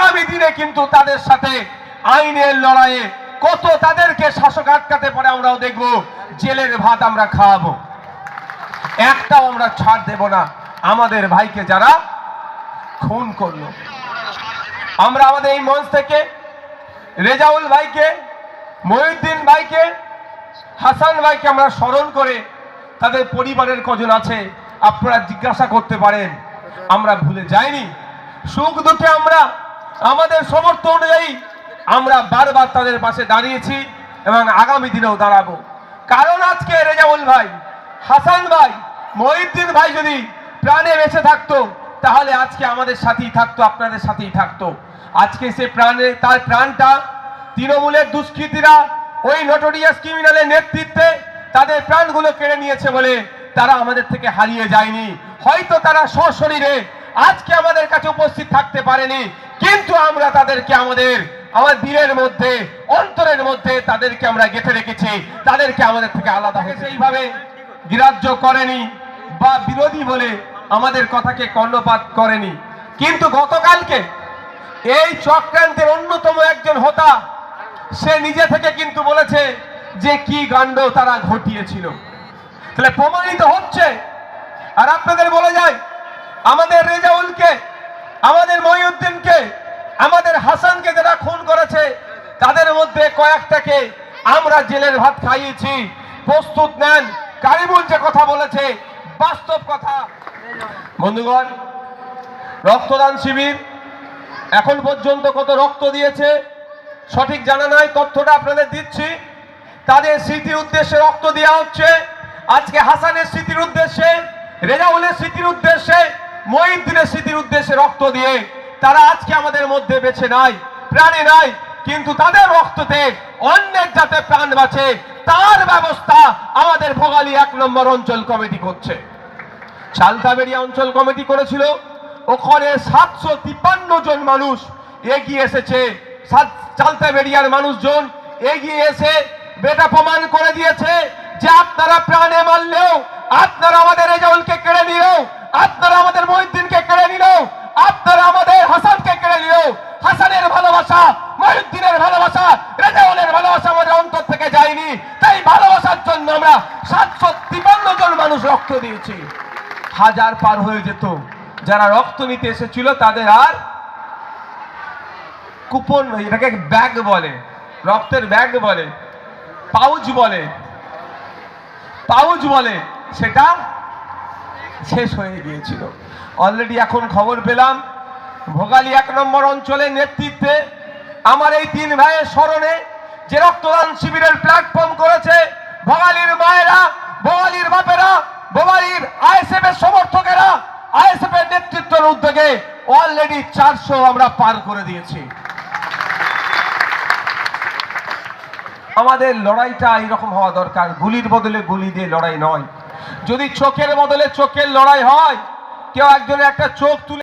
আগামী দিনে কিন্তু তাদের সাথে আইনের লড়াইয়ে কত তাদেরকে শাসক আটকাতে পারে আমরাও দেখব। জেলের ভাত আমরা খাওয়াবো। একটাও আমরা ছাড় দেব না। আমাদের ভাইকে যারা খুন করল। আমরা আমাদের এই মঞ্চ থেকে রেজাউল ভাইকে, মহিউদ্দিন ভাইকে, হাসান ভাইকে আমরা স্মরণ করে তাদের পরিবারের কজন আছে আপনারা জিজ্ঞাসা করতে পারেন। আমরা ভুলে যাইনি। সুখ দুঃখে আমরা আমাদের সমর্থ অনুযায়ী আমরা বারবার তাদের পাশে দাঁড়িয়েছি এবং আগামী দিনেও দাঁড়াবো। কারণ আজকে রেজাউল ভাই, হাসান ভাই, মহিউদ্দিন ভাই যদি প্রাণে বেঁচে থাকতো, তাহলে আজকে আমাদের সাথেই থাকতো, আপনাদের সাথেই থাকতো। আজকে সে প্রাণে, তার প্রাণটা তৃণমূলের দুষ্কৃতীরা ওই নটোরিয়াস ক্রিমিনালের নেতৃত্বে তাদের প্রাণগুলো কেড়ে নিয়েছে বলে তারা আমাদের থেকে হারিয়ে যায়নি। হয়তো তারা সশরীরে আজকে আমাদের কাছে উপস্থিত থাকতে পারেনি কিন্তু আমরা তাদেরকে আমাদের আমার দিনের মধ্যে অন্তরের মধ্যে তাদেরকে আমরা গেঁথে রেখেছি। তাদেরকে আমাদের থেকে আলাদা হয়েছে এইভাবে গ্রাহ্য করেনি বা বিরোধী বলে আমাদের কথাকে কর্ণপাত করেনি। কিন্তু গতকালকে এই চক্রান্তের অন্যতম একজন হোতা সে নিজে থেকে কিন্তু বলেছে যে কি কাণ্ড তারা ঘটিয়েছিল। তাহলে প্রমাণিত হচ্ছে আর আপনাদের বলে যায় আমাদের রেজাউলকে, আমাদের মহিউদ্দিনকে, আমাদের হাসানকে যারা খুন করেছে, তাদের মধ্যে কয়েকটাকে আমরা জেলের ভাত খাইয়েছি। প্রস্তুত নেন। কারিমুল যে কথা বলেছে, বাস্তব কথা। বন্ধুগণ, রক্তদান শিবির এখন পর্যন্ত কত রক্ত দিয়েছে, সঠিক জানা নাই, তথ্যটা আপনাদের দিচ্ছি। তাদের স্মৃতির উদ্দেশ্যে রক্ত দেওয়া হচ্ছে। আজকে হাসানের স্মৃতির উদ্দেশ্যে, রেজাউলের স্মৃতির উদ্দেশ্যে মহিউদ্দিনের স্মৃতির উদ্দেশ্যে রক্ত দিয়ে তারা আজকে আমাদের মধ্যে বেছে নাই প্রাণে নাই কিন্তু তাদের রক্ততে অন্যের যাতে প্রাণ বাঁচে, তার ব্যবস্থা আমাদের ভোগালী এক নম্বর অঞ্চল কমিটি করছে। চালতাবেড়িয়া অঞ্চল কমিটি করেছিল, ওখানে সাতশো তিপ্পান্ন জন মানুষ এগিয়ে এসেছে। চালতাবেড়িয়ার মানুষজন এগিয়ে এসে বেটা প্রমাণ করে দিয়েছে যে আপনারা প্রাণে মারলেও, আপনারা আমাদের রেজাউলকে কেড়ে নিলেও আপনারা আমাদের মহিউদ্দিনকে কেড়ে নিলেও আপনারা আমাদের হাসানকে কেড়ে নিলেও হাসানের ভালোবাসা, মহিউদ্দিনের ভালোবাসা, রেজাউলের ভালোবাসা আমাদের অন্তর থেকে যায়নি। তাই ভালোবাসার জন্য আমরা সাতশো তিপ্পান্ন জন মানুষ রক্ত দিয়েছি। হাজার পার হয়ে যেত। যারা রক্ত নিতে এসেছিল তাদের আর কুপন এটাকে ব্যাগ বলে। রক্তের ব্যাগ বলে। পাউচ বলে। পাউচ বলে। সেটা শেষ হয়ে গিয়েছিল। অলরেডি এখন খবর পেলাম, ভোগালী এক নম্বর অঞ্চলের নেতৃত্বে আমার এই তিন ভাইয়ের স্মরণে যে রক্তদান শিবিরের প্ল্যাটফর্ম করেছে ভোগালীর মায়েরা, ভোগালীর বাপেরা, ভোগালীর আইএসএফ এর সমর্থকেরা আইএসএফ এর নেতৃত্বের উদ্যোগে অলরেডি চারশো আমরা পার করে দিয়েছি। আমাদের লড়াইটা এইরকম হওয়া দরকার, গুলির বদলে গুলি দিয়ে লড়াই নয়। যদি চোখের বদলে চোখের লড়াই হয় কেউ একজনের একটা চোখ তুলে